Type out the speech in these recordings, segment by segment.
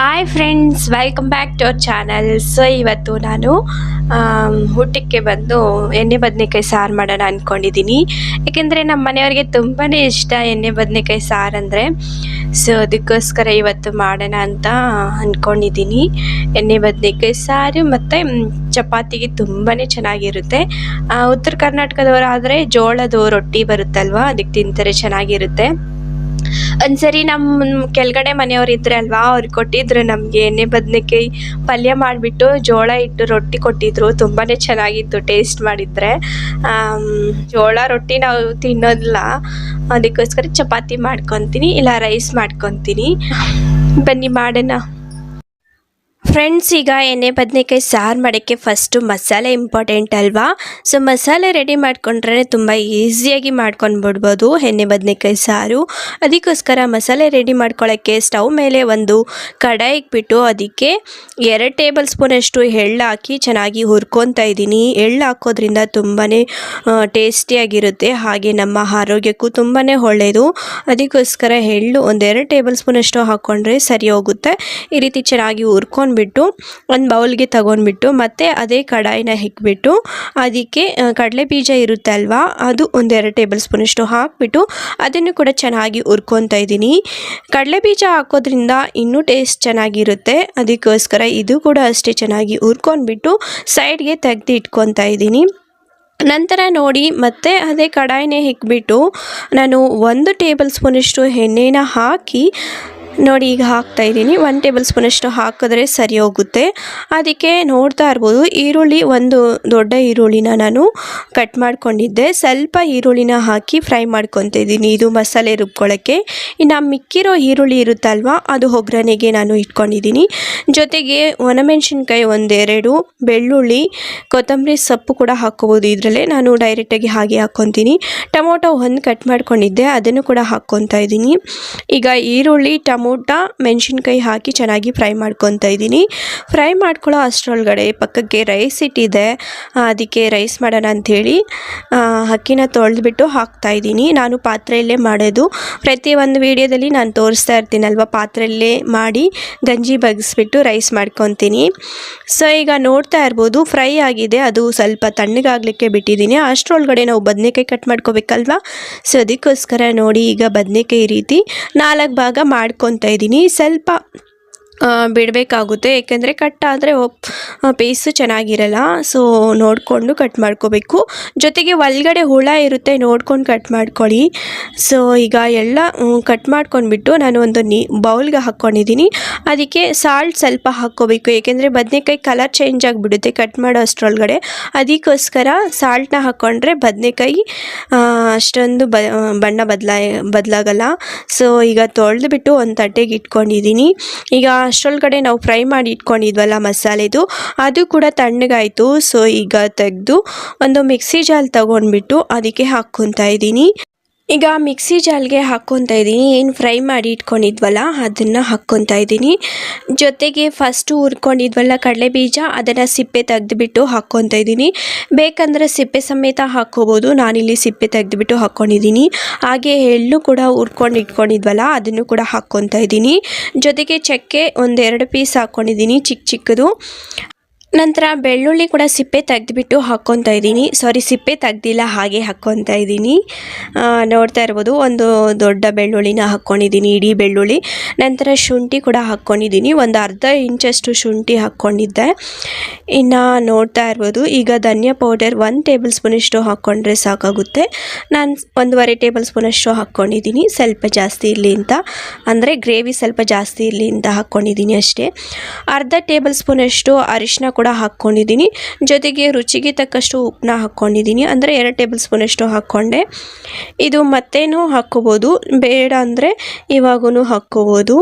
Hi friends welcome back to our channel so ಇವತ್ತು ನಾನು ಊಟಕ್ಕೆ ಬಂದು ಎಣ್ಣೆ ಬದನೆಕಾಯಿ ಸಾರು ಮಾಡೋಣ ಅಂದ್ಕೊಂಡಿದ್ದೀನಿ ಏಕೆಂದರೆ ನಮ್ಮ ಮನೆಯವ್ರಿಗೆ ತುಂಬಾ ಇಷ್ಟ ಎಣ್ಣೆ ಬದನೆಕಾಯಿ ಸಾರು ಅಂದರೆ. ಸೊ ಅದಕ್ಕೋಸ್ಕರ ಇವತ್ತು ಮಾಡೋಣ ಅಂತ ಅಂದ್ಕೊಂಡಿದ್ದೀನಿ ಎಣ್ಣೆ ಬದನೆಕಾಯಿ ಸಾರು ಮತ್ತು ಚಪಾತಿಗೆ ತುಂಬಾ ಚೆನ್ನಾಗಿರುತ್ತೆ. ಉತ್ತರ ಕರ್ನಾಟಕದವರಾದರೆ ಜೋಳದ ರೊಟ್ಟಿ ಬರುತ್ತಲ್ವ, ಅದಕ್ಕೆ ತಿಂತಾರೆ ಚೆನ್ನಾಗಿರುತ್ತೆ. ಒಂದ್ಸರಿ ನಮ್ಮ ಕೆಳಗಡೆ ಮನೆಯವ್ರು ಇದ್ರೆ ಅಲ್ವಾ, ಅವ್ರು ಕೊಟ್ಟಿದ್ರು ನಮಗೆ ಎಣ್ಣೆ ಬದನೆಕಾಯಿ ಪಲ್ಯ ಮಾಡಿಬಿಟ್ಟು ಜೋಳ ಇಟ್ಟು ರೊಟ್ಟಿ ಕೊಟ್ಟಿದ್ರು ತುಂಬಾ ಚೆನ್ನಾಗಿತ್ತು ಟೇಸ್ಟ್ ಮಾಡಿದ್ರೆ. ಜೋಳ ರೊಟ್ಟಿ ನಾವು ತಿನ್ನೋದಿಲ್ಲ, ಅದಕ್ಕೋಸ್ಕರ ಚಪಾತಿ ಮಾಡ್ಕೊತೀನಿ, ಇಲ್ಲ ರೈಸ್ ಮಾಡ್ಕೊತೀನಿ. ಬನ್ನಿ ಮಾಡೋಣ. ಫ್ರೆಂಡ್ಸ್ ಈಗ ಎಣ್ಣೆ ಬದನೆಕಾಯಿ ಸಾರು ಮಾಡೋಕ್ಕೆ ಫಸ್ಟು ಮಸಾಲೆ ಇಂಪಾರ್ಟೆಂಟ್ ಅಲ್ವಾ? ಸೊ ಮಸಾಲೆ ರೆಡಿ ಮಾಡ್ಕೊಂಡ್ರೆ ತುಂಬ ಈಸಿಯಾಗಿ ಮಾಡ್ಕೊಂಡ್ಬಿಡ್ಬೋದು ಎಣ್ಣೆ ಬದನೆಕಾಯಿ ಸಾರು. ಅದಕ್ಕೋಸ್ಕರ ಮಸಾಲೆ ರೆಡಿ ಮಾಡ್ಕೊಳ್ಳೋಕ್ಕೆ ಸ್ಟವ್ ಮೇಲೆ ಒಂದು ಕಡಾಯಿ ಇಟ್ಬಿಟ್ಟು ಅದಕ್ಕೆ ಎರಡು ಟೇಬಲ್ ಸ್ಪೂನಷ್ಟು ಎಳ್ಳು ಹಾಕಿ ಚೆನ್ನಾಗಿ ಹುರ್ಕೊತಾ ಇದ್ದೀನಿ. ಎಳ್ಳು ಹಾಕೋದ್ರಿಂದ ತುಂಬಾ ಟೇಸ್ಟಿಯಾಗಿರುತ್ತೆ ಹಾಗೆ ನಮ್ಮ ಆರೋಗ್ಯಕ್ಕೂ ತುಂಬಾ ಒಳ್ಳೆಯದು ಅದಕ್ಕೋಸ್ಕರ ಎಳ್ಳು ಒಂದೆರಡು ಟೇಬಲ್ ಸ್ಪೂನಷ್ಟು ಹಾಕ್ಕೊಂಡ್ರೆ ಸರಿ ಹೋಗುತ್ತೆ. ಈ ರೀತಿ ಚೆನ್ನಾಗಿ ಹುರ್ಕೊಂಡ್ಬಿಟ್ಟು ಒಂದು ಬೌಲ್ಗೆ ತಗೊಂಡ್ಬಿಟ್ಟು, ಮತ್ತೆ ಅದೇ ಕಡಾಯಿನ ಹಿಕ್ಬಿಟ್ಟು, ಅದಕ್ಕೆ ಕಡಲೆ ಬೀಜ ಇರುತ್ತೆ ಅಲ್ವಾ? ಅದು ಒಂದೆರಡು ಟೇಬಲ್ ಸ್ಪೂನಷ್ಟು ಹಾಕ್ಬಿಟ್ಟು, ಅದನ್ನು ಕೂಡ ಚೆನ್ನಾಗಿ ಹುರ್ಕೊತಾ ಇದ್ದೀನಿ. ಕಡಲೆ ಬೀಜ ಹಾಕೋದ್ರಿಂದ ಇನ್ನೂ ಟೇಸ್ಟ್ ಚೆನ್ನಾಗಿರುತ್ತೆ. ಅದಕ್ಕೋಸ್ಕರ ಇದು ಕೂಡ ಅಷ್ಟೇ ಚೆನ್ನಾಗಿ ಹುರ್ಕೊಂಡ್ಬಿಟ್ಟು, ಸೈಡ್ಗೆ ತೆಗೆದು ಇಟ್ಕೊತಾ ಇದ್ದೀನಿ. ನಂತರ ನೋಡಿ, ಮತ್ತೆ ಅದೇ ಕಡಾಯಿನೇ ಹಿಕ್ಬಿಟ್ಟು, ನಾನು ಒಂದು ಟೇಬಲ್ ಸ್ಪೂನಷ್ಟು ಎಣ್ಣೆನ ಹಾಕಿ ನೋಡಿ, ಈಗ ಹಾಕ್ತಾ ಇದ್ದೀನಿ. ಒನ್ ಟೇಬಲ್ ಸ್ಪೂನಷ್ಟು ಹಾಕಿದ್ರೆ ಸರಿ ಹೋಗುತ್ತೆ. ಅದಕ್ಕೆ ನೋಡ್ತಾ ಇರ್ಬೋದು, ಈರುಳ್ಳಿ, ಒಂದು ದೊಡ್ಡ ಈರುಳ್ಳಿನ ನಾನು ಕಟ್ ಮಾಡ್ಕೊಂಡಿದ್ದೆ. ಸ್ವಲ್ಪ ಈರುಳ್ಳಿನ ಹಾಕಿ ಫ್ರೈ ಮಾಡ್ಕೊತಿದ್ದೀನಿ ಇದು ಮಸಾಲೆ ರುಬ್ಕೊಳ್ಳೋಕ್ಕೆ. ಇನ್ನು ಮಿಕ್ಕಿರೋ ಈರುಳ್ಳಿ ಇರುತ್ತಲ್ವ, ಅದು ಒಗ್ಗರಣೆಗೆ ನಾನು ಇಟ್ಕೊಂಡಿದ್ದೀನಿ. ಜೊತೆಗೆ ಒಣಮೆಣಸಿನ್ಕಾಯಿ ಒಂದೆರಡು, ಬೆಳ್ಳುಳ್ಳಿ, ಕೊತ್ತಂಬರಿ ಸೊಪ್ಪು ಕೂಡ ಹಾಕ್ಕೋಬೋದು. ಇದರಲ್ಲೇ ನಾನು ಡೈರೆಕ್ಟಾಗಿ ಹಾಗೆ ಹಾಕ್ಕೊತೀನಿ. ಟೊಮೊಟೊ ಒಂದು ಕಟ್ ಮಾಡ್ಕೊಂಡಿದ್ದೆ, ಅದನ್ನು ಕೂಡ ಹಾಕ್ಕೊತಾ ಇದ್ದೀನಿ. ಈಗ ಈರುಳ್ಳಿ ಟೊಮೊಟೊ ಮೆಣಸಿನ್ಕಾಯಿ ಹಾಕಿ ಚೆನ್ನಾಗಿ ಫ್ರೈ ಮಾಡ್ಕೊತಾ ಇದ್ದೀನಿ. ಫ್ರೈ ಮಾಡ್ಕೊಳ್ಳೋ ಅಷ್ಟರೊಳಗಡೆ ಪಕ್ಕಕ್ಕೆ ರೈಸ್ ಇಟ್ಟಿದೆ. ಅದಕ್ಕೆ ರೈಸ್ ಮಾಡೋಣ ಅಂಥೇಳಿ ಅಕ್ಕಿನ ತೊಳೆದ್ಬಿಟ್ಟು ಹಾಕ್ತಾ ಇದ್ದೀನಿ. ನಾನು ಪಾತ್ರೆಯಲ್ಲೇ ಮಾಡೋದು. ಪ್ರತಿಯೊಂದು ವೀಡಿಯೋದಲ್ಲಿ ನಾನು ತೋರಿಸ್ತಾ ಇರ್ತೀನಲ್ವ, ಪಾತ್ರೆಯಲ್ಲೇ ಮಾಡಿ ಗಂಜಿ ಬಗ್ಸ್ಬಿಟ್ಟು ರೈಸ್ ಮಾಡ್ಕೊತೀನಿ. ಸೊ, ಈಗ ನೋಡ್ತಾ ಇರ್ಬೋದು, ಫ್ರೈ ಆಗಿದೆ. ಅದು ಸ್ವಲ್ಪ ತಣ್ಣಗಾಗಲಿಕ್ಕೆ ಬಿಟ್ಟಿದ್ದೀನಿ. ಅಷ್ಟರೊಳಗಡೆ ನಾವು ಬದನೆಕಾಯಿ ಕಟ್ ಮಾಡ್ಕೋಬೇಕಲ್ವಾ? ಸೊ, ಅದಕ್ಕೋಸ್ಕರ ನೋಡಿ, ಈಗ ಬದನೆಕಾಯಿ ರೀತಿ ನಾಲ್ಕು ಭಾಗ ಮಾಡ್ಕೊತಾ ಇದ್ದೀನಿ. ಸ್ವಲ್ಪ ಬಿಡಬೇಕಾಗುತ್ತೆ. ಏಕೆಂದರೆ ಕಟ್ ಆದರೆ ಪೀಸು ಚೆನ್ನಾಗಿರಲ್ಲ. ಸೊ ನೋಡಿಕೊಂಡು ಕಟ್ ಮಾಡ್ಕೋಬೇಕು. ಜೊತೆಗೆ ಒಳಗಡೆ ಹುಳ ಇರುತ್ತೆ, ನೋಡ್ಕೊಂಡು ಕಟ್ ಮಾಡ್ಕೊಳ್ಳಿ. ಸೊ ಈಗ ಎಲ್ಲ ಕಟ್ ಮಾಡ್ಕೊಂಡ್ಬಿಟ್ಟು ನಾನು ಒಂದು ನೀ, ಬೌಲ್ಗೆ ಹಾಕ್ಕೊಂಡಿದ್ದೀನಿ ಅದಕ್ಕೆ ಸಾಲ್ಟ್ ಸ್ವಲ್ಪ ಹಾಕ್ಕೋಬೇಕು. ಏಕೆಂದರೆ ಬದನೆಕಾಯಿ ಕಲರ್ ಚೇಂಜ್ ಆಗಿಬಿಡುತ್ತೆ ಕಟ್ ಮಾಡೋ ಅಷ್ಟರೊಳಗಡೆ. ಅದಕ್ಕೋಸ್ಕರ ಸಾಲ್ಟ್ನ ಹಾಕ್ಕೊಂಡ್ರೆ ಬದನೆಕಾಯಿ ಅಷ್ಟೊಂದು ಬಣ್ಣ ಬದಲಾ ಬದಲಾಗಲ್ಲ. ಸೊ ಈಗ ತೊಳೆದ್ಬಿಟ್ಟು ಒಂದು ತಟ್ಟೆಗೆ ಇಟ್ಕೊಂಡಿದ್ದೀನಿ. ಈಗ ಅಷ್ಟರೊಳಗಡೆ ನಾವು ಫ್ರೈ ಮಾಡಿ ಇಟ್ಕೊಂಡಿದ್ವಲ್ಲ ಮಸಾಲೆದು, ಅದು ಕೂಡ ತಣ್ಣಗಾಯಿತು. ಸೊ ಈಗ ತೆಗೆದು ಒಂದು ಮಿಕ್ಸಿ ಜಾಲ್ ತಗೊಂಡ್ಬಿಟ್ಟು ಅದಕ್ಕೆ ಹಾಕ್ಕೊತಾ ಇದ್ದೀನಿ. ಈಗ ಮಿಕ್ಸಿ ಜಾಲ್ಗೆ ಹಾಕ್ಕೊತಾ ಇದ್ದೀನಿ. ಏನು ಫ್ರೈ ಮಾಡಿ ಇಟ್ಕೊಂಡಿದ್ವಲ್ಲ, ಅದನ್ನು ಹಾಕ್ಕೊತಾ ಇದ್ದೀನಿ. ಜೊತೆಗೆ ಫಸ್ಟು ಹುರ್ಕೊಂಡಿದ್ವಲ್ಲ ಕಡಲೆ ಬೀಜ ಅದನ್ನು ಸಿಪ್ಪೆ ತೆಗೆದುಬಿಟ್ಟು ಹಾಕ್ಕೊತಾ ಇದ್ದೀನಿ. ಬೇಕಂದರೆ ಸಿಪ್ಪೆ ಸಮೇತ ಹಾಕ್ಕೋಬೋದು. ನಾನಿಲ್ಲಿ ಸಿಪ್ಪೆ ತೆಗೆದುಬಿಟ್ಟು ಹಾಕ್ಕೊಂಡಿದ್ದೀನಿ. ಹಾಗೆ ಎಳ್ಳು ಕೂಡ ಹುರ್ಕೊಂಡು ಇಟ್ಕೊಂಡಿದ್ವಲ್ಲ, ಅದನ್ನು ಕೂಡ ಹಾಕ್ಕೊತಾ ಇದ್ದೀನಿ. ಜೊತೆಗೆ ಚಕ್ಕೆ ಒಂದೆರಡು ಪೀಸ್ ಹಾಕ್ಕೊಂಡಿದ್ದೀನಿ ಚಿಕ್ಕ ಚಿಕ್ಕದು. ನಂತರ ಬೆಳ್ಳುಳ್ಳಿ ಕೂಡ ಸಿಪ್ಪೆ ತೆಗೆದುಬಿಟ್ಟು ಹಾಕ್ಕೊತಾ ಇದ್ದೀನಿ. ಸಾರಿ ಸಿಪ್ಪೆ ತೆಗ್ದಿಲ್ಲ, ಹಾಗೆ ಹಾಕ್ಕೊತಾ ಇದ್ದೀನಿ. ನೋಡ್ತಾ ಇರ್ಬೋದು, ಒಂದು ದೊಡ್ಡ ಬೆಳ್ಳುಳ್ಳಿನ ಹಾಕ್ಕೊಂಡಿದ್ದೀನಿ, ಇಡೀ ಬೆಳ್ಳುಳ್ಳಿ. ನಂತರ ಶುಂಠಿ ಕೂಡ ಹಾಕ್ಕೊಂಡಿದ್ದೀನಿ, ಒಂದು ಅರ್ಧ ಇಂಚಷ್ಟು ಶುಂಠಿ ಹಾಕ್ಕೊಂಡಿದ್ದೆ. ಇನ್ನು ನೋಡ್ತಾ ಇರ್ಬೋದು, ಈಗ ಧನಿಯಾ ಪೌಡರ್ ಒಂದು ಟೇಬಲ್ ಸ್ಪೂನಷ್ಟು ಹಾಕ್ಕೊಂಡ್ರೆ ಸಾಕಾಗುತ್ತೆ. ನಾನು ಒಂದೂವರೆ ಟೇಬಲ್ ಸ್ಪೂನಷ್ಟು ಹಾಕ್ಕೊಂಡಿದ್ದೀನಿ, ಸ್ವಲ್ಪ ಜಾಸ್ತಿ ಇರಲಿ ಅಂತ. ಅಂದರೆ ಗ್ರೇವಿ ಸ್ವಲ್ಪ ಜಾಸ್ತಿ ಇರಲಿ ಅಂತ ಹಾಕ್ಕೊಂಡಿದ್ದೀನಿ ಅಷ್ಟೇ. ಅರ್ಧ ಟೇಬಲ್ ಸ್ಪೂನಷ್ಟು ಅರಿಶಿನ ಕೂಡ ಹಾಕ್ಕೊಂಡಿದ್ದೀನಿ. ಜೊತೆಗೆ ರುಚಿಗೆ ತಕ್ಕಷ್ಟು ಉಪ್ಪನ್ನ ಹಾಕ್ಕೊಂಡಿದ್ದೀನಿ. ಅಂದರೆ ಎರಡು ಟೇಬಲ್ ಸ್ಪೂನಷ್ಟು ಹಾಕ್ಕೊಂಡೆ. ಇದು ಮತ್ತೇನು ಹಾಕ್ಕೋಬೋದು. ಬೇಡ ಅಂದರೆ ಇವಾಗೂ ಹಾಕ್ಕೋಬೋದು.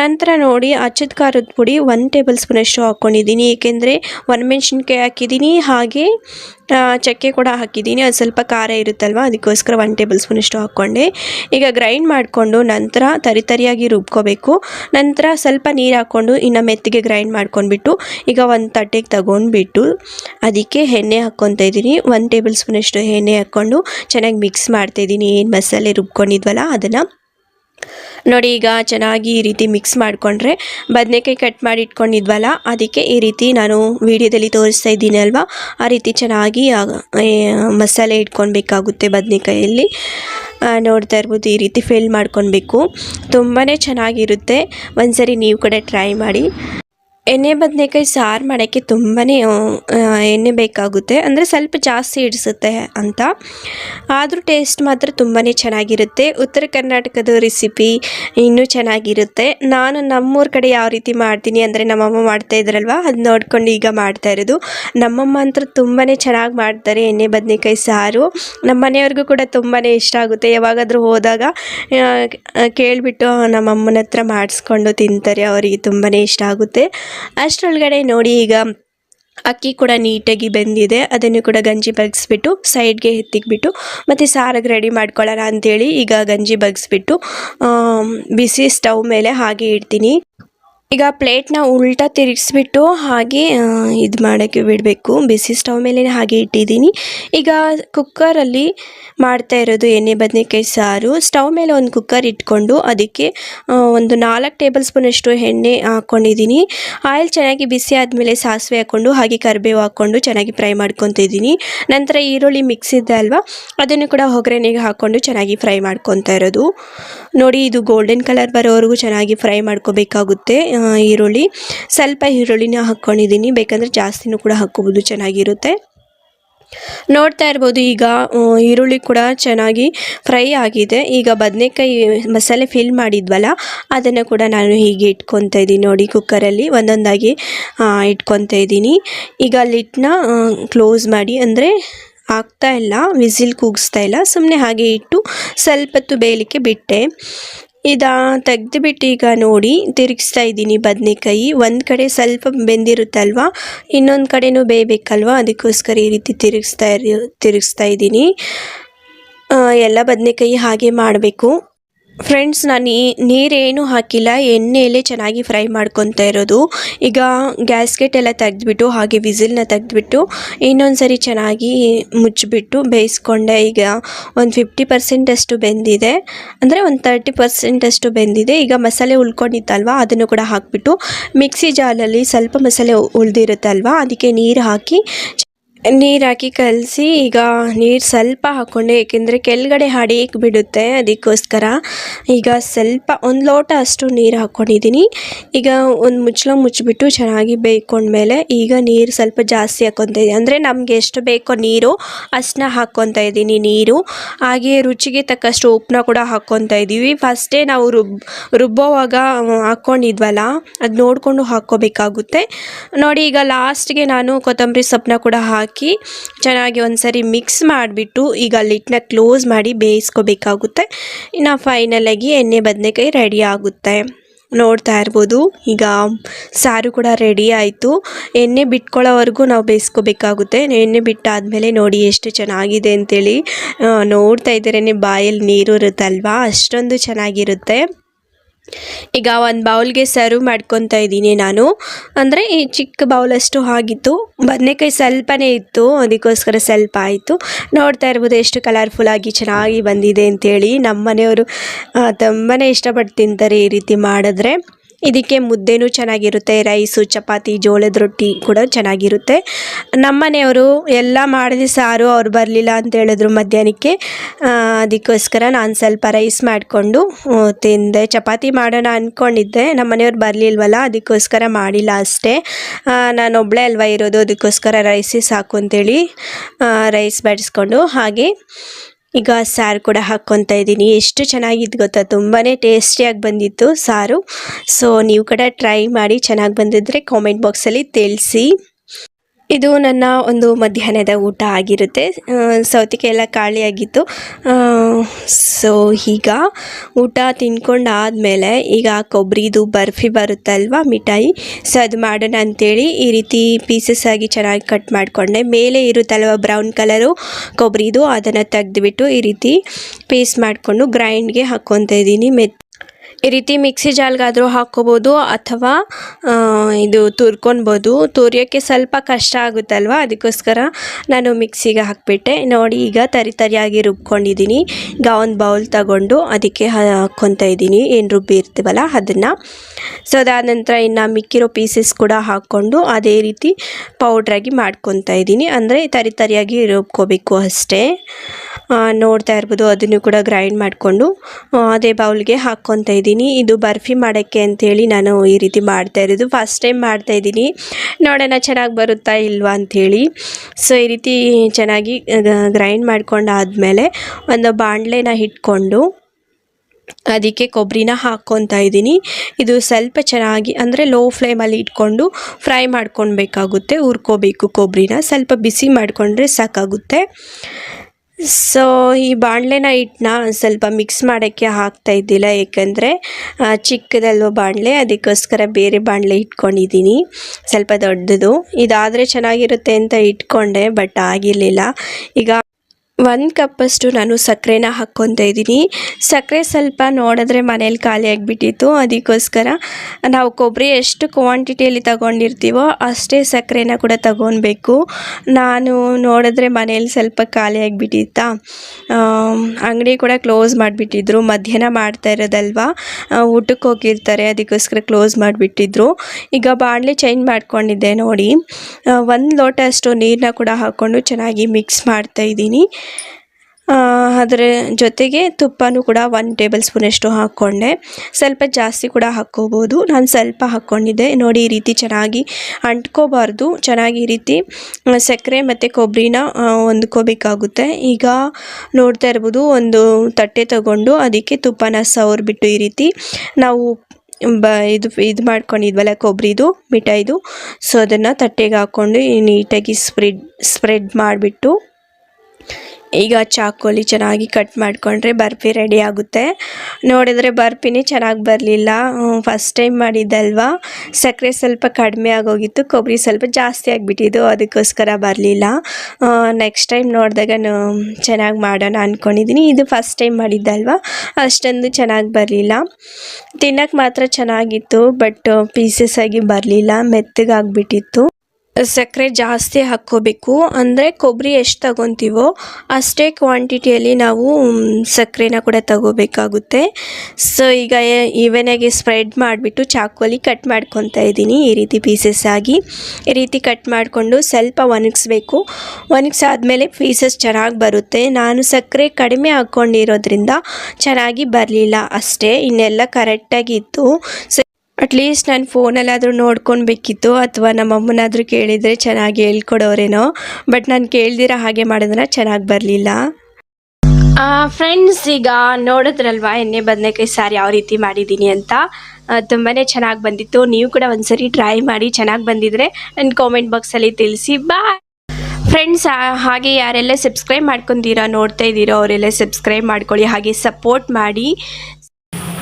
ನಂತರ ನೋಡಿ ಅಚ್ಚದ ಖಾರದ ಪುಡಿ ಒಂದು ಟೇಬಲ್ ಸ್ಪೂನಷ್ಟು ಹಾಕ್ಕೊಂಡಿದ್ದೀನಿ. ಏಕೆಂದರೆ ಒಣಮೆಣ್ಸಿನ್ಕಾಯಿ ಹಾಕಿದ್ದೀನಿ. ಹಾಗೆ ಚಕ್ಕೆ ಕೂಡ ಹಾಕಿದ್ದೀನಿ. ಅದು ಸ್ವಲ್ಪ ಖಾರ ಇರುತ್ತಲ್ವ? ಅದಕ್ಕೋಸ್ಕರ ಒನ್ ಟೇಬಲ್ ಸ್ಪೂನಷ್ಟು ಹಾಕ್ಕೊಂಡೆ. ಈಗ ಗ್ರೈಂಡ್ ಮಾಡಿಕೊಂಡು ನಂತರ ತರಿ ತರಿಯಾಗಿ ರುಬ್ಕೋಬೇಕು. ನಂತರ ಸ್ವಲ್ಪ ನೀರು ಹಾಕ್ಕೊಂಡು ಇನ್ನು ಮೆತ್ತಿಗೆ ಗ್ರೈಂಡ್ ಮಾಡ್ಕೊಂಡ್ಬಿಟ್ಟು ಈಗ ಒಂದು ತಟ್ಟೆಗೆ ತಗೊಂಡ್ಬಿಟ್ಟು ಅದಕ್ಕೆ ಎಣ್ಣೆ ಹಾಕ್ಕೊತಾ ಇದ್ದೀನಿ. ಒಂದು ಟೇಬಲ್ ಸ್ಪೂನಷ್ಟು ಎಣ್ಣೆ ಹಾಕ್ಕೊಂಡು ಚೆನ್ನಾಗಿ ಮಿಕ್ಸ್ ಮಾಡ್ತಾಯಿದ್ದೀನಿ ಏನು ಮಸಾಲೆ ರುಬ್ಕೊಂಡಿದ್ವಲ್ಲ ಅದನ್ನು. ನೋಡಿ, ಈಗ ಚೆನ್ನಾಗಿ ಈ ರೀತಿ ಮಿಕ್ಸ್ ಮಾಡಿಕೊಂಡ್ರೆ ಬದನೆಕಾಯಿ ಕಟ್ ಮಾಡಿ ಇಟ್ಕೊಂಡಿದ್ವಲ್ಲ, ಅದಕ್ಕೆ ಈ ರೀತಿ ನಾನು ವಿಡಿಯೋದಲ್ಲಿ ತೋರಿಸ್ತಾ ಇದ್ದೀನಿ ಅಲ್ವಾ? ಆ ರೀತಿ ಚೆನ್ನಾಗಿ ಮಸಾಲೆ ಇಟ್ಕೊಳ್ಬೇಕಾಗುತ್ತೆ ಬದನೆಕಾಯಲ್ಲಿ. ನೋಡ್ತಾ ಇರ್ಬೋದು, ಈ ರೀತಿ ಫಿಲ್ ಮಾಡ್ಕೊಳ್ಬೇಕು. ತುಂಬಾ ಚೆನ್ನಾಗಿರುತ್ತೆ. ಒಂದ್ಸರಿ ನೀವು ಕೂಡ ಟ್ರೈ ಮಾಡಿ. ಎಣ್ಣೆ ಬದನೆಕಾಯಿ ಸಾರು ಮಾಡೋಕ್ಕೆ ತುಂಬಾ ಎಣ್ಣೆ ಬೇಕಾಗುತ್ತೆ. ಅಂದರೆ ಸ್ವಲ್ಪ ಜಾಸ್ತಿ ಹಿಡಿಸುತ್ತೆ ಅಂತ. ಆದರೂ ಟೇಸ್ಟ್ ಮಾತ್ರ ತುಂಬಾ ಚೆನ್ನಾಗಿರುತ್ತೆ. ಉತ್ತರ ಕರ್ನಾಟಕದ ರೆಸಿಪಿ ಇನ್ನೂ ಚೆನ್ನಾಗಿರುತ್ತೆ. ನಾನು ನಮ್ಮೂರ ಕಡೆ ಯಾವ ರೀತಿ ಮಾಡ್ತೀನಿ ಅಂದರೆ ನಮ್ಮಮ್ಮ ಮಾಡ್ತಾ ಇದ್ರಲ್ವ ಅದು ನೋಡ್ಕೊಂಡು ಈಗ ಮಾಡ್ತಾ ಇರೋದು. ನಮ್ಮಮ್ಮ ಅಂತೂ ತುಂಬಾ ಚೆನ್ನಾಗಿ ಮಾಡ್ತಾರೆ ಎಣ್ಣೆ ಬದನೆಕಾಯಿ ಸಾರು. ನಮ್ಮ ಮನೆಯವ್ರಿಗೂ ಕೂಡ ತುಂಬಾ ಇಷ್ಟ ಆಗುತ್ತೆ. ಯಾವಾಗಾದರೂ ಹೋದಾಗ ಕೇಳಿಬಿಟ್ಟು ನಮ್ಮಮ್ಮನ ಹತ್ರ ಮಾಡಿಸ್ಕೊಂಡು ತಿಂತಾರೆ. ಅವರಿಗೆ ತುಂಬಾ ಇಷ್ಟ ಆಗುತ್ತೆ. ಅಷ್ಟರೊಳಗಡೆ ನೋಡಿ ಈಗ ಅಕ್ಕಿ ಕೂಡ ನೀಟಾಗಿ ಬೆಂದಿದೆ. ಅದನ್ನು ಕೂಡ ಗಂಜಿ ಬಗ್ಸ್ಬಿಟ್ಟು ಸೈಡ್ಗೆ ಎತ್ತಿಕ್ಬಿಟ್ಟು ಮತ್ತು ಸಾರಿಗೆ ರೆಡಿ ಮಾಡ್ಕೊಳ್ಳೋಣ ಅಂಥೇಳಿ ಈಗ ಗಂಜಿ ಬಗ್ಸ್ಬಿಟ್ಟು ಬಿಸಿ ಸ್ಟವ್ ಮೇಲೆ ಹಾಗೆ ಇಡ್ತೀನಿ. ಈಗ ಪ್ಲೇಟ್ನ ಉಲ್ಟಾ ತಿರುಗಿಸ್ಬಿಟ್ಟು ಹಾಗೆ ಇದು ಮಾಡೋಕ್ಕೆ ಬಿಡಬೇಕು. ಬಿಸಿ ಸ್ಟವ್ ಮೇಲೆ ಹಾಗೆ ಇಟ್ಟಿದ್ದೀನಿ. ಈಗ ಕುಕ್ಕರಲ್ಲಿ ಮಾಡ್ತಾ ಇರೋದು ಎಣ್ಣೆ, ಬದನೆಕಾಯಿ, ಸಾರು. ಸ್ಟವ್ ಮೇಲೆ ಒಂದು ಕುಕ್ಕರ್ ಇಟ್ಕೊಂಡು ಅದಕ್ಕೆ ಒಂದು ನಾಲ್ಕು ಟೇಬಲ್ ಸ್ಪೂನಷ್ಟು ಎಣ್ಣೆ ಹಾಕ್ಕೊಂಡಿದ್ದೀನಿ ಆಯಿಲ್ ಚೆನ್ನಾಗಿ ಬಿಸಿ ಆದಮೇಲೆ ಸಾಸಿವೆ ಹಾಕ್ಕೊಂಡು, ಹಾಗೆ ಕರಿಬೇವು ಹಾಕ್ಕೊಂಡು ಚೆನ್ನಾಗಿ ಫ್ರೈ ಮಾಡ್ಕೊತಿದ್ದೀನಿ. ನಂತರ ಈರುಳ್ಳಿ ಮಿಕ್ಸ್ ಇದೆ ಅಲ್ವಾ? ಅದನ್ನು ಕೂಡ ಒಗ್ಗರಣೆಗೆ ಹಾಕ್ಕೊಂಡು ಚೆನ್ನಾಗಿ ಫ್ರೈ ಮಾಡ್ಕೊತಾ ಇರೋದು. ನೋಡಿ, ಇದು ಗೋಲ್ಡನ್ ಕಲರ್ ಬರೋವರೆಗೂ ಚೆನ್ನಾಗಿ ಫ್ರೈ ಮಾಡ್ಕೋಬೇಕಾಗುತ್ತೆ. ಈರುಳ್ಳಿ. ಸ್ವಲ್ಪ ಈರುಳ್ಳಿನ ಹಾಕ್ಕೊಂಡಿದ್ದೀನಿ ಬೇಕಂದರೆ ಜಾಸ್ತಿನೂ ಕೂಡ ಹಾಕ್ಕೋಬೋದು. ಚೆನ್ನಾಗಿರುತ್ತೆ. ನೋಡ್ತಾ ಇರ್ಬೋದು, ಈಗ ಈರುಳ್ಳಿ ಕೂಡ ಚೆನ್ನಾಗಿ ಫ್ರೈ ಆಗಿದೆ. ಈಗ ಬದನೆಕಾಯಿ ಮಸಾಲೆ ಫಿಲ್ ಮಾಡಿದ್ವಲ್ಲ, ಅದನ್ನು ಕೂಡ ನಾನು ಹೀಗೆ ಇಟ್ಕೊತಾ ಇದ್ದೀನಿ ನೋಡಿ ಕುಕ್ಕರಲ್ಲಿ ಒಂದೊಂದಾಗಿ ಇಟ್ಕೊತಾ ಇದ್ದೀನಿ. ಈಗ ಲಿಟ್ನ ಕ್ಲೋಸ್ ಮಾಡಿ, ಅಂದರೆ ಆಗ್ತಾ ಇಲ್ಲ, ವಿಸಿಲ್ ಕೂಗಿಸ್ತಾ ಇಲ್ಲ. ಸುಮ್ಮನೆ ಹಾಗೆ ಇಟ್ಟು ಸ್ವಲ್ಪ ಹೊತ್ತು ಬೇಯಲಿಕ್ಕೆ ಬಿಟ್ಟೆ. ಇದ ತೆಗೆದುಬಿಟ್ಟು ಈಗ ನೋಡಿ, ತಿರುಗಿಸ್ತಾ ಇದ್ದೀನಿ ಬದನೆಕಾಯಿ. ಒಂದು ಕಡೆ ಸ್ವಲ್ಪ ಬೆಂದಿರುತ್ತಲ್ವ, ಇನ್ನೊಂದು ಕಡೆನೂ ಬೇಯಬೇಕಲ್ವ? ಅದಕ್ಕೋಸ್ಕರ ಈ ರೀತಿ ತಿರುಗಿಸ್ತಾ ಇರಿ, ತಿರುಗಿಸ್ತಾ ಇದ್ದೀನಿ. ಎಲ್ಲ ಬದನೆಕಾಯಿ ಹಾಗೆ ಮಾಡಬೇಕು. ಫ್ರೆಂಡ್ಸ್ ನಾನು ನೀರೇನು ಹಾಕಿಲ್ಲ, ಎಣ್ಣೆಯಲ್ಲೇ ಚೆನ್ನಾಗಿ ಫ್ರೈ ಮಾಡ್ಕೊತಾ ಇರೋದು. ಈಗ ಗ್ಯಾಸ್ಕೆಟ್ ಎಲ್ಲ ತೆಗೆದ್ಬಿಟ್ಟು, ಹಾಗೆ ವಿಸಿಲ್ನ ತೆಗೆದುಬಿಟ್ಟು ಇನ್ನೊಂದು ಸರಿ ಚೆನ್ನಾಗಿ ಮುಚ್ಚಿಬಿಟ್ಟು, ಬೇಯಿಸ್ಕೊಂಡೆ. ಈಗ ಒಂದು ಫಿಫ್ಟಿ ಪರ್ಸೆಂಟಷ್ಟು ಬೆಂದಿದೆ. ಅಂದರೆ ಒಂದು ತರ್ಟಿ ಪರ್ಸೆಂಟಷ್ಟು ಬೆಂದಿದೆ. ಈಗ ಮಸಾಲೆ ಉಳ್ಕೊಂಡಿತ್ತಲ್ವ, ಅದನ್ನು ಕೂಡ ಹಾಕಿಬಿಟ್ಟು, ಮಿಕ್ಸಿ ಜಾಲಲ್ಲಿ ಸ್ವಲ್ಪ ಮಸಾಲೆ ಉಳಿದಿರುತ್ತಲ್ವ, ಅದಕ್ಕೆ ನೀರು ಹಾಕಿ ನೀರು ಹಾಕಿ ಕಲಸಿ ಈಗ ನೀರು ಸ್ವಲ್ಪ ಹಾಕ್ಕೊಂಡೆ ಏಕೆಂದರೆ ಕೆಳಗಡೆ ಹಾಡಿ ಬಿಡುತ್ತೆ ಅದಕ್ಕೋಸ್ಕರ. ಈಗ ಸ್ವಲ್ಪ ಒಂದು ಲೋಟ ಅಷ್ಟು ನೀರು ಹಾಕ್ಕೊಂಡಿದ್ದೀನಿ ಈಗ ಒಂದು ಮುಚ್ಚಳ ಮುಚ್ಚಿಬಿಟ್ಟು ಚೆನ್ನಾಗಿ ಬೇಯ್ಕೊಂಡ್ಮೇಲೆ ಈಗ ನೀರು ಸ್ವಲ್ಪ ಜಾಸ್ತಿ ಹಾಕ್ಕೊತಾ ಇದ್ದೀನಿ ಅಂದರೆ ನಮಗೆ ಎಷ್ಟು ಬೇಕೋ ನೀರು ಅಷ್ಟನ್ನ ಹಾಕ್ಕೊತಾ ಇದ್ದೀನಿ ನೀರು. ಹಾಗೆ ರುಚಿಗೆ ತಕ್ಕಷ್ಟು ಉಪ್ಪನ್ನ ಕೂಡ ಹಾಕ್ಕೊತಾ ಇದ್ದೀವಿ ಫಸ್ಟೇ ನಾವು ರುಬ್, ರುಬ್ಬೋವಾಗ ಹಾಕ್ಕೊಂಡಿದ್ವಲ್ಲ ಅದು ನೋಡಿಕೊಂಡು ಹಾಕ್ಕೋಬೇಕಾಗುತ್ತೆ. ನೋಡಿ ಈಗ ಲಾಸ್ಟ್ಗೆ ನಾನು ಕೊತ್ತಂಬರಿ ಸೊಪ್ಪನ್ನ ಕೂಡ ಹಾಕಿ ಚೆನ್ನಾಗಿ ಒಂದ್ಸರಿ ಮಿಕ್ಸ್ ಮಾಡಿಬಿಟ್ಟು ಈಗ ಲಿಟ್ನ ಕ್ಲೋಸ್ ಮಾಡಿ ಬೇಯಿಸ್ಕೋಬೇಕಾಗುತ್ತೆ. ಇನ್ನು ಫೈನಲಾಗಿ ಎಣ್ಣೆ ಬದನೆಕಾಯಿ ರೆಡಿ ಆಗುತ್ತೆ. ನೋಡ್ತಾ ಇರ್ಬೋದು, ಈಗ ಸಾರು ಕೂಡ ರೆಡಿ ಆಯಿತು. ಎಣ್ಣೆ ಬಿಟ್ಕೊಳ್ಳೋವರೆಗೂ ನಾವು ಬೇಯಿಸ್ಕೋಬೇಕಾಗುತ್ತೆ. ಎಣ್ಣೆ ಬಿಟ್ಟಾದಮೇಲೆ ನೋಡಿ ಎಷ್ಟು ಚೆನ್ನಾಗಿದೆ ಅಂತೇಳಿ ನೋಡ್ತಾ ಇದ್ದರೇ ಬಾಯಲ್ಲಿ ನೀರು ಇರುತ್ತಲ್ವಾ? ಅಷ್ಟೊಂದು ಚೆನ್ನಾಗಿರುತ್ತೆ. ಈಗ ಒಂದು ಬೌಲ್ಗೆ ಸರ್ವ್ ಮಾಡ್ಕೊತಾ ಇದ್ದೀನಿ ನಾನು. ಅಂದರೆ ಈ ಚಿಕ್ಕ ಬೌಲಷ್ಟು ಆಗಿತ್ತು. ಬದನೆಕಾಯಿ ಸ್ವಲ್ಪನೇ ಇತ್ತು, ಅದಕ್ಕೋಸ್ಕರ ಸ್ವಲ್ಪ ಆಯಿತು. ನೋಡ್ತಾ ಇರ್ಬೋದು ಎಷ್ಟು ಕಲರ್ಫುಲ್ ಆಗಿ ಚೆನ್ನಾಗಿ ಬಂದಿದೆ ಅಂತೇಳಿ. ನಮ್ಮ ಮನೆಯವರು ತುಂಬಾ ಇಷ್ಟಪಟ್ಟು ತಿಂತಾರೆ ಈ ರೀತಿ ಮಾಡಿದ್ರೆ. ಇದಕ್ಕೆ ಮುದ್ದೆನೂ ಚೆನ್ನಾಗಿರುತ್ತೆ, ರೈಸು, ಚಪಾತಿ, ಜೋಳದ ರೊಟ್ಟಿ ಕೂಡ ಚೆನ್ನಾಗಿರುತ್ತೆ. ನಮ್ಮನೆಯವರು ಎಲ್ಲ ಮಾಡಿದ ಸಾರು, ಅವ್ರು ಬರಲಿಲ್ಲ ಅಂತ ಹೇಳಿದ್ರು ಮಧ್ಯಾಹ್ನಕ್ಕೆ. ಅದಕ್ಕೋಸ್ಕರ ನಾನು ಸ್ವಲ್ಪ ರೈಸ್ ಮಾಡಿಕೊಂಡು ತಿಂದೆ. ಚಪಾತಿ ಮಾಡೋಣ ಅಂದ್ಕೊಂಡಿದ್ದೆ ನಮ್ಮನೆಯವ್ರು ಬರಲಿಲ್ವಲ್ಲ, ಅದಕ್ಕೋಸ್ಕರ ಮಾಡಿಲ್ಲ ಅಷ್ಟೇ. ನಾನು ಒಬ್ಬಳೇ ಅಲ್ವಾ ಇರೋದು, ಅದಕ್ಕೋಸ್ಕರ ರೈಸೇ ಸಾಕು ಅಂತೇಳಿ ರೈಸ್ ಬಡಿಸ್ಕೊಂಡು ಹಾಗೆ ಈಗ ಸಾರು ಕೂಡ ಹಾಕ್ಕೊತಾ ಇದ್ದೀನಿ. ಎಷ್ಟು ಚೆನ್ನಾಗಿತ್ತು ಗೊತ್ತಾ? ತುಂಬಾ ಟೇಸ್ಟಿಯಾಗಿ ಬಂದಿತ್ತು ಸಾರು. ಸೊ ನೀವು ಕೂಡ ಟ್ರೈ ಮಾಡಿ ಚೆನ್ನಾಗಿ ಬಂದಿದ್ದರೆ ಕಾಮೆಂಟ್ ಬಾಕ್ಸಲ್ಲಿ ತಿಳಿಸಿ. ಇದು ನನ್ನ ಒಂದು ಮಧ್ಯಾಹ್ನದ ಊಟ ಆಗಿರುತ್ತೆ. ಸೌತಿಕೆ ಎಲ್ಲ ಖಾಲಿಯಾಗಿತ್ತು. ಸೊ ಈಗ ಊಟ ತಿನ್ಕೊಂಡು ಆದಮೇಲೆ ಈಗ ಕೊಬ್ಬರಿದು ಬರ್ಫಿ ಬರುತ್ತಲ್ವ ಮಿಠಾಯಿ. ಸೊ ಅದು ಮಾಡೋಣ ಅಂಥೇಳಿ ಈ ರೀತಿ ಪೀಸಸ್ ಆಗಿ ಚೆನ್ನಾಗಿ ಕಟ್ ಮಾಡಿಕೊಂಡೆ. ಮೇಲೆ ಇರುತ್ತಲ್ವ ಬ್ರೌನ್ ಕಲರು ಕೊಬ್ಬರಿದು ಅದನ್ನು ತೆಗೆದುಬಿಟ್ಟು ಈ ರೀತಿ ಪೇಸ್ಟ್ ಮಾಡಿಕೊಂಡು ಗ್ರೈಂಡ್ಗೆ ಹಾಕ್ಕೊತಾ ಇದ್ದೀನಿ ಮೆತ್ ಈ ರೀತಿ ಮಿಕ್ಸಿ ಜಾಲ್ಗಾದರೂ ಹಾಕ್ಕೋಬೋದು ಅಥವಾ ಇದು ತುರ್ಕೊಬೋದು ತುರಿಯೋಕ್ಕೆ ಸ್ವಲ್ಪ ಕಷ್ಟ ಆಗುತ್ತಲ್ವ? ಅದಕ್ಕೋಸ್ಕರ ನಾನು ಮಿಕ್ಸಿಗೆ ಹಾಕಿಬಿಟ್ಟೆ. ನೋಡಿ, ಈಗ ತರಿ ತರಿಯಾಗಿ ರುಬ್ಕೊಂಡಿದ್ದೀನಿ. ಈಗ ಒಂದು ಬೌಲ್ ತಗೊಂಡು ಅದಕ್ಕೆ ಹಾಕ್ಕೊತಾ ಇದ್ದೀನಿ. ಏನು ರುಬ್ಬಿರ್ತೀವಲ್ಲ ಅದನ್ನು. ಸೊ ಅದಾದ ನಂತರ ಇನ್ನು ಮಿಕ್ಕಿರೋ ಪೀಸಸ್ ಕೂಡ ಹಾಕ್ಕೊಂಡು ಅದೇ ರೀತಿ ಪೌಡ್ರಾಗಿ ಮಾಡ್ಕೊತಾ ಇದ್ದೀನಿ. ಅಂದರೆ ತರಿ ತರಿಯಾಗಿ ರುಬ್ಕೋಬೇಕು ಅಷ್ಟೇ. ನೋಡ್ತಾ ಇರ್ಬೋದು, ಅದನ್ನು ಕೂಡ ಗ್ರೈಂಡ್ ಮಾಡಿಕೊಂಡು ಅದೇ ಬೌಲ್ಗೆ ಹಾಕ್ಕೊತಾ ಇದ್ದೀನಿ. ಇದು ಬರ್ಫಿ ಮಾಡೋಕ್ಕೆ ಅಂಥೇಳಿ ನಾನು ಈ ರೀತಿ ಮಾಡ್ತಾ ಇರೋದು. ಫಸ್ಟ್ ಟೈಮ್ ಮಾಡ್ತಾ ಇದ್ದೀನಿ. ನೋಡೋಣ ಚೆನ್ನಾಗಿ ಬರುತ್ತಾ ಇಲ್ವಾ ಅಂಥೇಳಿ ಸೊ ಈ ರೀತಿ ಚೆನ್ನಾಗಿ ಗ್ರೈಂಡ್ ಮಾಡ್ಕೊಂಡಾದಮೇಲೆ ಒಂದು ಬಾಣಲೆನ ಇಟ್ಕೊಂಡು ಅದಕ್ಕೆ ಕೊಬ್ಬರಿನ ಹಾಕ್ಕೊತಾ ಇದ್ದೀನಿ. ಇದು ಸ್ವಲ್ಪ ಚೆನ್ನಾಗಿ, ಅಂದರೆ ಲೋ ಫ್ಲೇಮಲ್ಲಿ ಇಟ್ಕೊಂಡು ಫ್ರೈ ಮಾಡ್ಕೊಳ್ಬೇಕಾಗುತ್ತೆ, ಹುರ್ಕೋಬೇಕು ಕೊಬ್ಬರಿನ ಸ್ವಲ್ಪ ಬಿಸಿ ಮಾಡಿಕೊಂಡ್ರೆ ಸಾಕಾಗುತ್ತೆ. ಸೊ ಈ ಬಾಣಲೆನ ಹಿಟ್ಟನ್ನ ಸ್ವಲ್ಪ ಮಿಕ್ಸ್ ಮಾಡೋಕ್ಕೆ ಹಾಕ್ತಾ ಇದ್ದಿಲ್ಲ. ಏಕೆಂದರೆ ಚಿಕ್ಕದಲ್ವ ಬಾಣಲೆ, ಅದಕ್ಕೋಸ್ಕರ ಬೇರೆ ಬಾಣಲೆ ಇಟ್ಕೊಂಡಿದ್ದೀನಿ. ಸ್ವಲ್ಪ ದೊಡ್ಡದು. ಇದಾದರೆ ಚೆನ್ನಾಗಿರುತ್ತೆ ಅಂತ ಇಟ್ಕೊಂಡೆ, ಬಟ್ ಆಗಿರಲಿಲ್ಲ. ಈಗ ಒಂದು ಕಪ್ಪಷ್ಟು ನಾನು ಸಕ್ಕರೆನ ಹಾಕ್ಕೊತಾ ಇದ್ದೀನಿ. ಸಕ್ಕರೆ ಸ್ವಲ್ಪ ನೋಡಿದ್ರೆ ಮನೇಲಿ ಖಾಲಿ ಆಗಿಬಿಟ್ಟಿತ್ತು. ಅದಕ್ಕೋಸ್ಕರ ನಾವು ಕೊಬ್ಬರಿ ಎಷ್ಟು ಕ್ವಾಂಟಿಟಿಯಲ್ಲಿ ತಗೊಂಡಿರ್ತೀವೋ ಅಷ್ಟೇ ಸಕ್ಕರೆನ ಕೂಡ ತಗೊಳ್ಬೇಕು ನಾನು ನೋಡಿದ್ರೆ ಮನೇಲಿ ಸ್ವಲ್ಪ ಖಾಲಿ ಆಗಿಬಿಟ್ಟಿತ್ತಾ? ಅಂಗಡಿ ಕೂಡ ಕ್ಲೋಸ್ ಮಾಡಿಬಿಟ್ಟಿದ್ರು. ಮಧ್ಯಾಹ್ನ ಮಾಡ್ತಾ ಇರೋದಲ್ವಾ? ಊಟಕ್ಕೆ ಹೋಗಿರ್ತಾರೆ. ಅದಕ್ಕೋಸ್ಕರ ಕ್ಲೋಸ್ ಮಾಡಿಬಿಟ್ಟಿದ್ರು. ಈಗ ಬಾಣಲೆ ಚೇಂಜ್ ಮಾಡ್ಕೊಂಡಿದ್ದೆ ನೋಡಿ. ಒಂದು ಲೋಟ ಅಷ್ಟು ನೀರನ್ನ ಕೂಡ ಹಾಕ್ಕೊಂಡು ಚೆನ್ನಾಗಿ ಮಿಕ್ಸ್ ಮಾಡ್ತಾ ಇದ್ದೀನಿ. ಅದರ ಜೊತೆಗೆ ತುಪ್ಪನೂ ಕೂಡ ಒನ್ ಟೇಬಲ್ ಸ್ಪೂನಷ್ಟು ಹಾಕ್ಕೊಂಡೆ. ಸ್ವಲ್ಪ ಜಾಸ್ತಿ ಕೂಡ ಹಾಕ್ಕೋಬೋದು. ನಾನು ಸ್ವಲ್ಪ ಹಾಕ್ಕೊಂಡಿದ್ದೆ. ನೋಡಿ ಈ ರೀತಿ ಚೆನ್ನಾಗಿ ಅಂಟ್ಕೋಬಾರ್ದು. ಚೆನ್ನಾಗಿ ಈ ರೀತಿ ಸಕ್ಕರೆ ಮತ್ತು ಕೊಬ್ಬರಿನ ಹೊಂದ್ಕೋಬೇಕಾಗುತ್ತೆ. ಈಗ ನೋಡ್ತಾ ಇರ್ಬೋದು, ಒಂದು ತಟ್ಟೆ ತಗೊಂಡು ಅದಕ್ಕೆ ತುಪ್ಪನ ಸವರ್ಬಿಟ್ಟು ಈ ರೀತಿ ನಾವು ಬ, ಇದು ಇದು ಮಾಡ್ಕೊಂಡಿದ್ವಲ್ಲ ಕೊಬ್ಬರಿದು ಮಿಠಾಯಿದು. ಸೊ, ಅದನ್ನು ತಟ್ಟೆಗೆ ಹಾಕ್ಕೊಂಡು ನೀಟಾಗಿ ಸ್ಪ್ರೆಡ್ ಸ್ಪ್ರೆಡ್ ಮಾಡಿಬಿಟ್ಟು ಈಗ ಚಾಕೋಲಿ ಚೆನ್ನಾಗಿ ಕಟ್ ಮಾಡಿಕೊಂಡ್ರೆ ಬರ್ಫಿ ರೆಡಿ ಆಗುತ್ತೆ. ನೋಡಿದ್ರೆ ಬರ್ಫಿನೇ ಚೆನ್ನಾಗಿ ಬರಲಿಲ್ಲ. ಫಸ್ಟ್ ಟೈಮ್ ಮಾಡಿದ್ದಲ್ವ ಸಕ್ಕರೆ ಸ್ವಲ್ಪ ಕಡಿಮೆ ಆಗೋಗಿತ್ತು, ಕೊಬ್ಬರಿ ಸ್ವಲ್ಪ ಜಾಸ್ತಿ ಆಗಿಬಿಟ್ಟಿದ್ದು ಅದಕ್ಕೋಸ್ಕರ ಬರಲಿಲ್ಲ. ನೆಕ್ಸ್ಟ್ ಟೈಮ್ ನೋಡಿದಾಗ ಚೆನ್ನಾಗಿ ಮಾಡೋಣ ಅಂದ್ಕೊಂಡಿದ್ದೀನಿ ಇದು ಫಸ್ಟ್ ಟೈಮ್ ಮಾಡಿದ್ದಲ್ವ ಅಷ್ಟೊಂದು ಚೆನ್ನಾಗಿ ಬರಲಿಲ್ಲ. ತಿನ್ನಕ್ಕೆ ಮಾತ್ರ ಚೆನ್ನಾಗಿತ್ತು ಬಟ್ ಪೀಸಸ್ ಆಗಿ ಬರಲಿಲ್ಲ, ಮೆತ್ತಗಾಗ್ಬಿಟ್ಟಿತ್ತು. ಸಕ್ಕರೆ ಜಾಸ್ತಿ ಹಾಕ್ಕೋಬೇಕು. ಅಂದರೆ ಕೊಬ್ಬರಿ ಎಷ್ಟು ತಗೊತೀವೋ ಅಷ್ಟೇ ಕ್ವಾಂಟಿಟಿಯಲ್ಲಿ ನಾವು ಸಕ್ಕರೆನ ಕೂಡ ತಗೋಬೇಕಾಗುತ್ತೆ. ಸೊ ಈಗ ಈವನಾಗಿ ಸ್ಪ್ರೆಡ್ ಮಾಡಿಬಿಟ್ಟು ಚಾಕುವಲ್ಲಿ ಕಟ್ ಮಾಡ್ಕೊತಾ ಇದ್ದೀನಿ ಈ ರೀತಿ ಪೀಸಸ್ ಆಗಿ. ಈ ರೀತಿ ಕಟ್ ಮಾಡಿಕೊಂಡು ಸ್ವಲ್ಪ ಒಣಗಿಸ್ಬೇಕು. ಒಣಗಿಸಾದ್ಮೇಲೆ ಪೀಸಸ್ ಚೆನ್ನಾಗಿ ಬರುತ್ತೆ. ನಾನು ಸಕ್ಕರೆ ಕಡಿಮೆ ಹಾಕ್ಕೊಂಡಿರೋದ್ರಿಂದ ಚೆನ್ನಾಗಿ ಬರಲಿಲ್ಲ ಅಷ್ಟೇ. ಇನ್ನೆಲ್ಲ ಕರೆಕ್ಟಾಗಿ ಇತ್ತು. ಸೊ ಅಟ್ಲೀಸ್ಟ್ ನಾನು ಫೋನಲ್ಲಾದರೂ ನೋಡ್ಕೊಳ್ಬೇಕಿತ್ತು ಅಥವಾ ನಮ್ಮ ಅಮ್ಮನಾದರೂ ಕೇಳಿದರೆ ಚೆನ್ನಾಗಿ ಹೇಳ್ಕೊಡೋರೇನೋ ಬಟ್ ನಾನು ಕೇಳ್ದಿರ ಹಾಗೆ ಮಾಡಿದ್ರೆ ಚೆನ್ನಾಗಿ ಬರಲಿಲ್ಲ. ಫ್ರೆಂಡ್ಸ್ ಈಗ ನೋಡಿದ್ರಲ್ವಾ, ಎಣ್ಣೆ ಬದನೆಕಾಯಿ ಸಾರು ಯಾವ ರೀತಿ ಮಾಡಿದ್ದೀನಿ ಅಂತ? ತುಂಬಾ ಚೆನ್ನಾಗಿ ಬಂದಿತ್ತು. ನೀವು ಕೂಡ ಒಂದ್ಸರಿ ಟ್ರೈ ಮಾಡಿ ಚೆನ್ನಾಗಿ ಬಂದಿದ್ರೆ ನನ್ನ ಕಾಮೆಂಟ್ ಬಾಕ್ಸಲ್ಲಿ ತಿಳಿಸಿ. ಬಾಯ್ ಫ್ರೆಂಡ್ಸ್ ಹಾಗೆ ಯಾರೆಲ್ಲ ಸಬ್ಸ್ಕ್ರೈಬ್ ಮಾಡ್ಕೊಂಡಿರೋ, ನೋಡ್ತಾ ಇದ್ದೀರೋ, ಅವರೆಲ್ಲ ಸಬ್ಸ್ಕ್ರೈಬ್ ಮಾಡ್ಕೊಳ್ಳಿ, ಹಾಗೆ ಸಪೋರ್ಟ್ ಮಾಡಿ.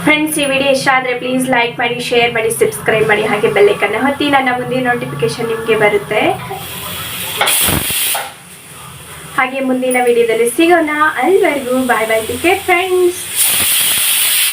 ಫ್ರೆಂಡ್ಸ್ ಈ ವಿಡಿಯೋ ಇಷ್ಟ ಆದರೆ ಪ್ಲೀಸ್ ಲೈಕ್ ಮಾಡಿ ಶೇರ್ ಮಾಡಿ ಸಬ್ಸ್ಕ್ರೈಬ್ ಮಾಡಿ, ಹಾಗೆ ಬೆಲ್ಲೈಕನ್ನ ಹೊತ್ತಿ ನನ್ನ ಮುಂದಿನ ನೋಟಿಫಿಕೇಶನ್ ನಿಮಗೆ ಬರುತ್ತೆ. ಹಾಗೆ ಮುಂದಿನ ವಿಡಿಯೋದಲ್ಲಿ ಸಿಗೋಣ. ಅಲ್ಲಿವರೆಗೂ ಬಾಯ್ ಬಾಯ್ ಟಿಕೆಟ್ ಫ್ರೆಂಡ್ಸ್